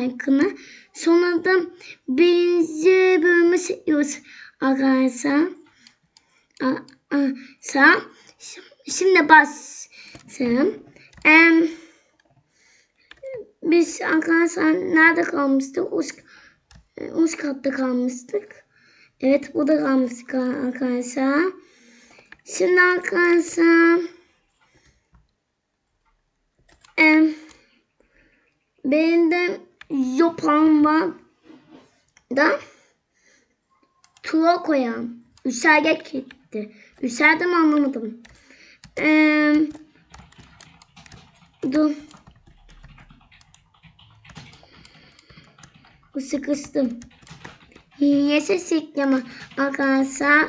Maltaykın'ı. Sonra da birinci bölümü seçiyoruz arkadaşlar. A- a- Sen şimdi basın. Em, biz arkadaşlar nerede kalmıştık? Üst, üst katta kalmıştık. Evet burada kalmıştık arkadaşlar. Şimdi arkadaşlar em, benim de da tura koyan. Üserge gitti. Üserdim anlamadım. Eee dur. Sıkıştım. Yese sikleme arkadaşlar.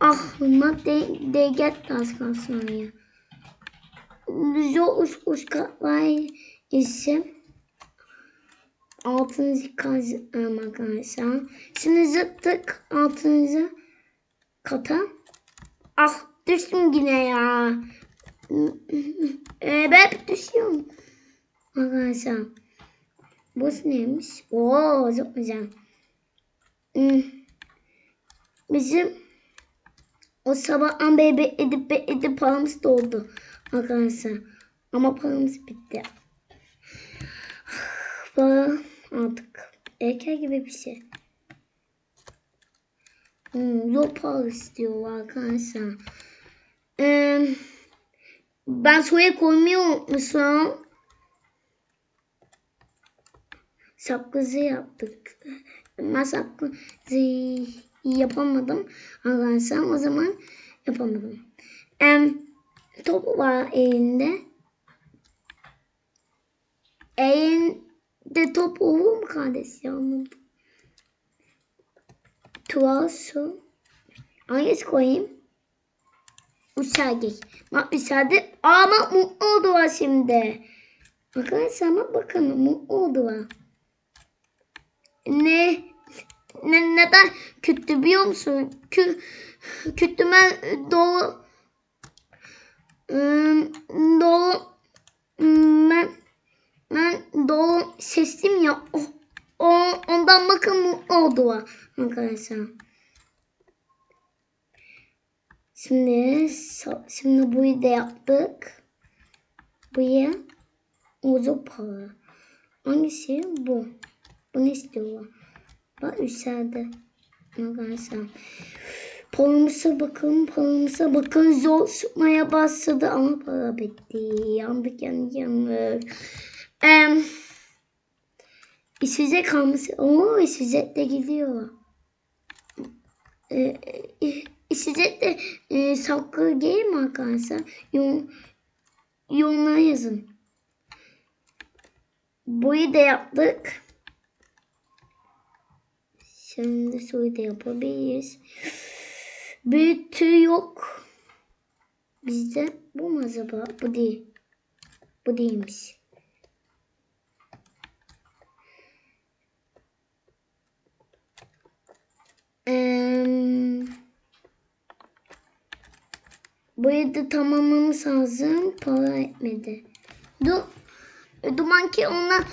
Aklıma de, de get az kalsın ya. Zor uç uç var ise altıncı kaz arkadaşlar. Şimdi zıttık altıncı kata. Ah düştüm yine ya. Ee, ben düşüyorum. Arkadaşlar. Bu neymiş? Oo çok güzel. Hmm. Bizim o sabah beri edip edip paramız doldu arkadaşlar. Ama paramız bitti. Para artık erken gibi bir şey. Hmm, para istiyor arkadaşlar. Ee, ben soya koymayı unutmuşum. Sakızı yaptık. Ben sakızı yapamadım. Arkadaşlar o zaman yapamadım. Em, top var elinde. Elinde top olur mu kardeş ya? Anladım. Tuval su. Hangisi koyayım? Uçağı Bak müsaade. Aa bak mutlu oldu var şimdi. Arkadaşlar bak bakın mutlu oldu var. Ne? Ne neden kötü biliyor musun? Kü, doğu ım, doğu ım, ben ben doğu sesim ya o, o ondan bakın mutlu oldu arkadaşlar. Şimdi şimdi buyu da yaptık. Buya uzun para. Hangisi bu? Bunu istiyorlar. Bak içeride. Arkadaşlar. Paramıza bakın, paramıza bakın. Zor sıkmaya başladı ama para bitti. Yandık yandık yandık. Ee, içecek kalmış. Oo içecek de gidiyor. Ee, içecek de e, saklı değil mi arkadaşlar? Yorumlara yazın. Boyu da yaptık. Şimdi soyu da yapabiliriz. Büyütü yok. Bizde bu mu acaba? Bu değil. Bu değilmiş. Ee, bu da tamamlamamız lazım. Para etmedi. Dur. Duman ki ona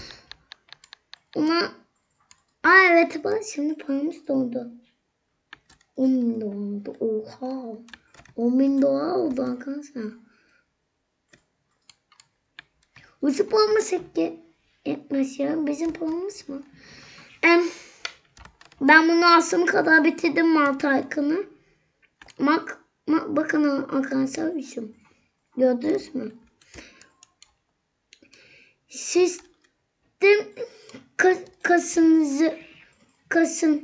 ona Aa evet bak şimdi paramız doldu. 10 bin doldu. Oha. 10 bin dolar oldu arkadaşlar. Bizim paramız ki etmez ya. Bizim paramız mı? Em, ben bunu asım kadar bitirdim Malta Aykın'ı. Bak, bak, bakın arkadaşlar bizim. Gördünüz mü? Sistem kas, kasınızı kasınızı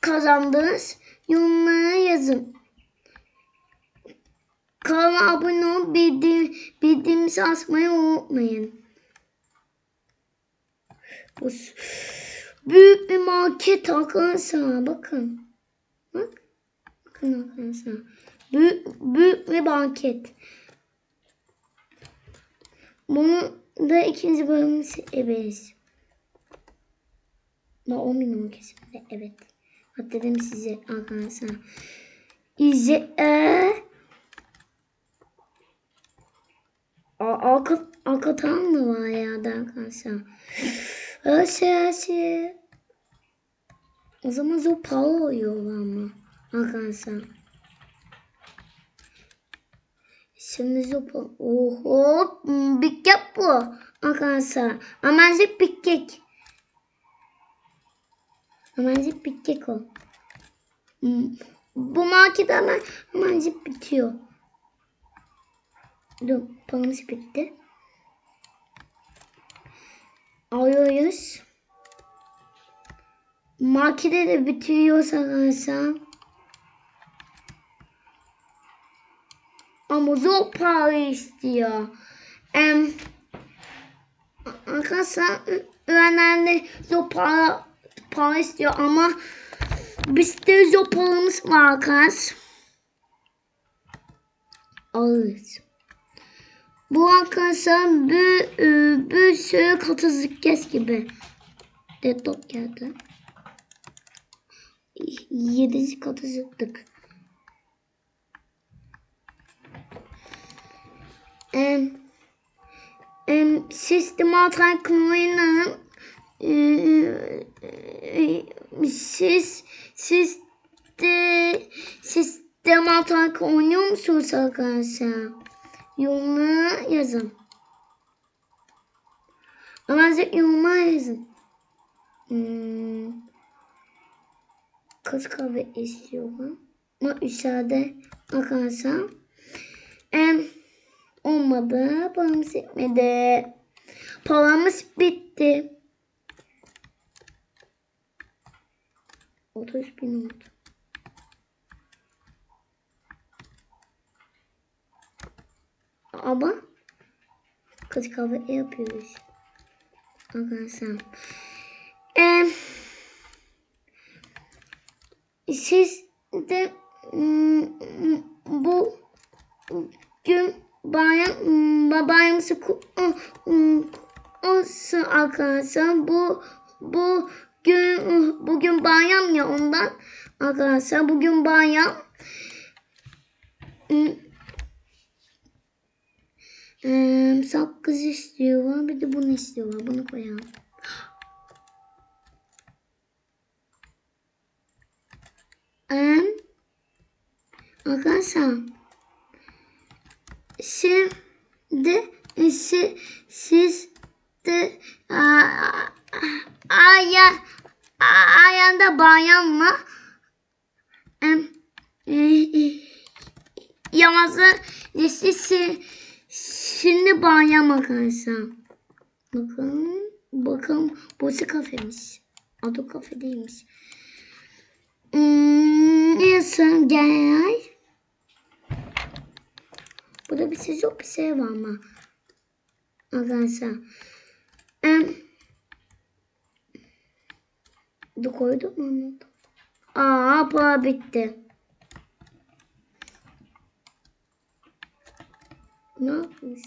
kazandınız. Yorumlara yazın. Kanala abone olup bildiğim, bildiğimizi asmayı unutmayın. Bu büyük bir market arkadaşlar. Bakın. Bak. Bakın arkadaşlar. Büyük, büyük bir market. Bunu da ikinci bölümü 10 milyon kesimde evet. Bak dedim size arkadaşlar. İzle. Ee, arka, arka tam mı var ya da arkadaşlar? Aşı aşı. O zaman zor para oluyor ama arkadaşlar. Şimdi zopa. Oho. Big yap bu. Arkadaşlar. Amancık big kek. Amancık big kek o. Hmm. Bu market hemen amancık bitiyor. Dur. Paramız bitti. Alıyoruz. Markete de bitiyorsa arkadaşlar. Ama zor para istiyor. Em, arkadaşlar öğrenenler zor para, para istiyor ama bizde zor paramız var arkadaşlar. Alırız. Bu arkadaşlar bir, e, bir sürü katı zıkkes gibi. Deadlock geldi. Yedinci katı zıktık. Em, em, sistematik kullanın siz siz de sistematik oynuyor musunuz arkadaşlar? Yorumlara yazın. Size yorumlara yazın. Hmm. Kız kahve istiyorum. Ama içeride arkadaşlar. Em, olmadı. Paramız bitmedi. Paramız bitti. 30 bin oldu. Ama kız kahve yapıyoruz. Arkadaşlar. Ee, siz de mm, bu gün bayram mm, mm, olsun arkadaşlar. Bu bu gün bugün bayram ya ondan arkadaşlar bugün bayram. Ee, sakız istiyorlar. Bir de bunu istiyorlar. Bunu koyalım. Ee, arkadaşlar şimdi siz, siz de aya ayanda bayan mı? Em, e, e, Yamazı listesi Şimdi bayram arkadaşlar. Bakın. Bakın. Burası kafemiz. Adı kafe değilmiş. Hmm, neyse gel. Burada bir şey yok bir şey var ama. Arkadaşlar. Em, koydum mu? Aa para bitti. Ne yapmış?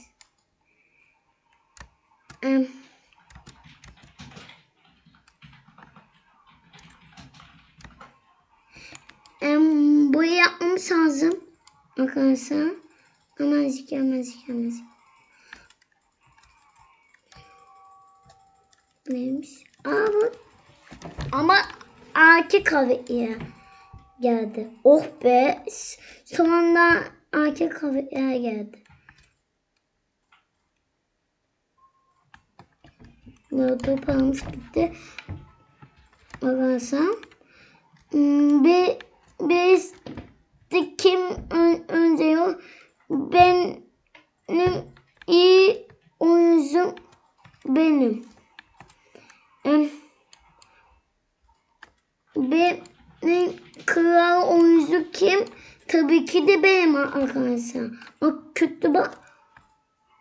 Em, em, burayı yapmamız lazım. Arkadaşlar. Hemencik hemencik hemencik. Neymiş? Aa bu. Ama erkek kahveye geldi. Oh be. Sonunda erkek kahveye geldi. Paramız bitti. Arkadaşlar. Hmm, Bir, biz de kim ön, önce yok? Benim iyi oyuncum benim. Benim kral oyuncu kim? Tabii ki de benim arkadaşlar. Bak kötü bak.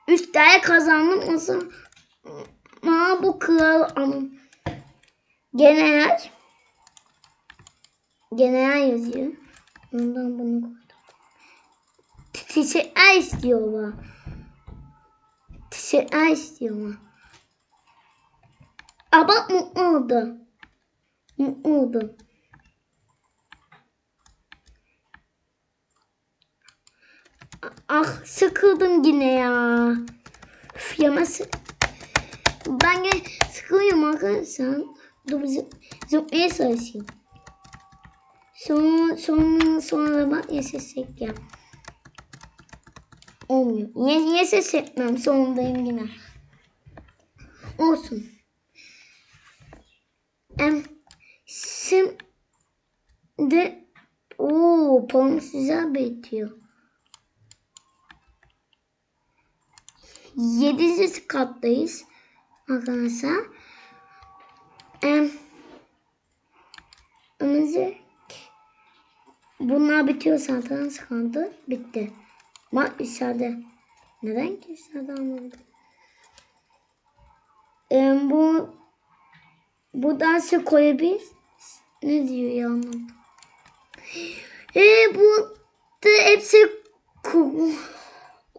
Üç tane kazandım. Nasıl? yapma bu kral anın. Genel. Genel yazıyor. Ondan bunu koydum. Teşekkür istiyor bana. Teşekkür istiyor bana. Ama mutlu oldu. Mutlu oldu. Ah sıkıldım yine ya. Üf yama sıkıldım. Ben de sıkılıyorum arkadaşlar. Dur zıp, zıpmaya çalışayım. Sonra, sonra, sonra bak yaşasık yap. Olmuyor. Niye, niye ses etmem? Sonundayım yine. Olsun. Em, şimdi ooo pamuk güzel bitiyor. Yedinci kattayız Em, önümüzde bunlar bitiyor zaten kaldı. Bitti. Bak içeride. Neden ki içeride anlamadım. Em, bu bu dansı koyabilir. Ne diyor ya anlamadım. E bu da hepsi ko-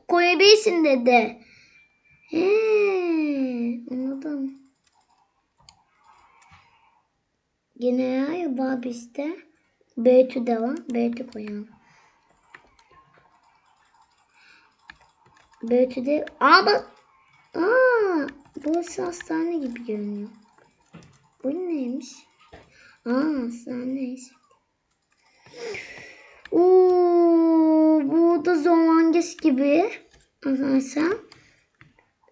koyabilirsin dedi. He, anladım. Gene ya Babis'te Beytü de var. Beytü koyalım. Beytü de... Aa bak. Aa, burası hastane gibi görünüyor. Bu neymiş? Aa hastaneymiş. Oo, bu da Zomangis gibi. Arkadaşlar.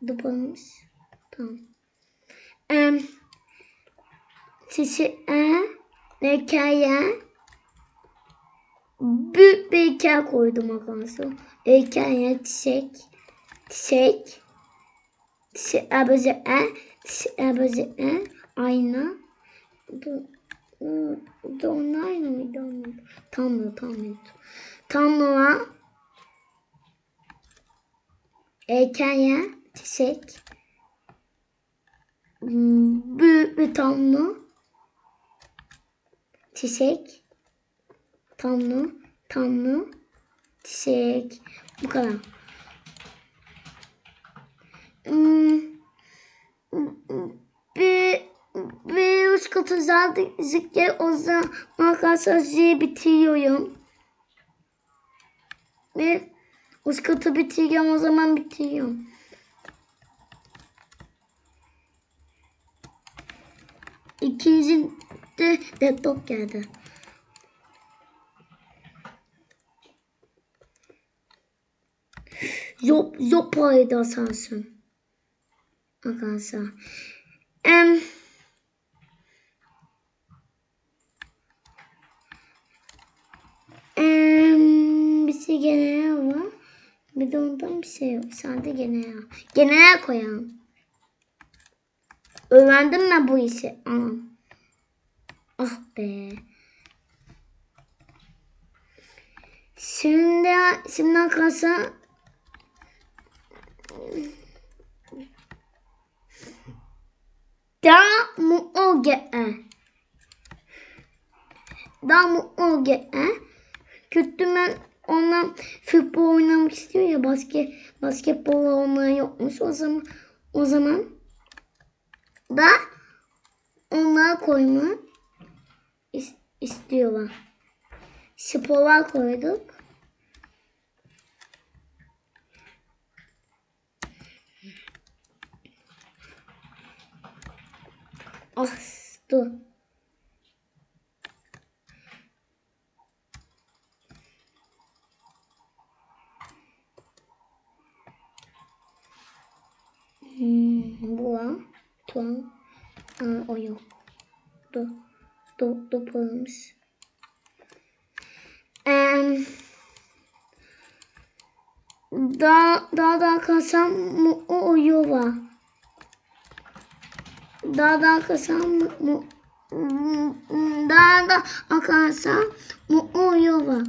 Dıpalımız. Tamam. Em, Çişi e, hikaye. Büyük bir hikaye koydum arkadaşlar. Hikaye çiçek. Çiçek. Çiçek abici e. Çiçek abici e. Ayna. Aynı mıydı? Onun- Tanrı, Tanrı. Tanrı'ya hikaye, çiçek, büyük bir tanrı, çiçek, tanrı, tanrı, çiçek. Bu kadar. Hmm, bir bir üç katı zikre o zaman arkadaşlar bitiriyorum. Ve üç katı bitiriyorum o zaman bitiriyorum. İkinci de deadlock geldi. Zop, zopayı da sansın. Arkadaşlar. Em, em, bir şey genel var. Bir de ondan bir şey yok. Sadece genel. Genel koyalım. Öğrendim ben bu işi. Anam. Ah be. Şimdi şimdi arkadaşlar da mutlu ge daha mutlu ge kötü ben ondan futbol oynamak istiyor ya basket basketbol olmaya yokmuş o zaman o zaman da onlara koyma is- istiyorlar. Spora koyduk. Ah. Hmm, bu var. Tamam. Aa, o yok. Dur. Dur, dur bulmuş. Em, daha, daha da kasam mu o uyu var. Daha da kasam mu, daha da akasam mu o uyu var.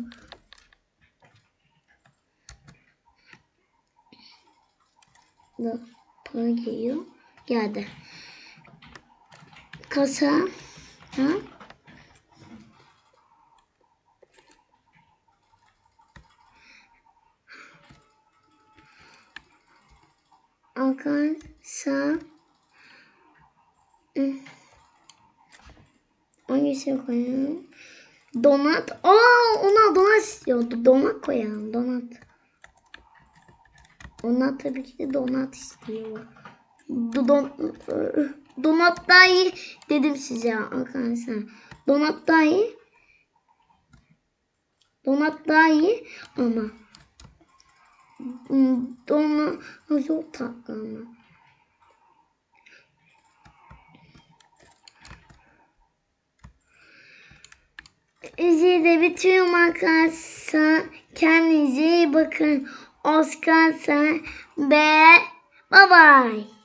Dur. Para geliyor. Geldi. Kasa. Ha? Arkadaşlar Hmm. Hangisini koyalım? Donat. Aa ona donat istiyordu. Donat koyalım. Donat. Onlar tabii ki de donat istiyor. Do- Don, donat daha iyi dedim size arkadaşlar. Donat daha iyi. Donat daha iyi ama donat çok tatlı ama. De bitiriyorum arkadaşlar. Kendinize iyi bakın. Oscar sen ve bye bye.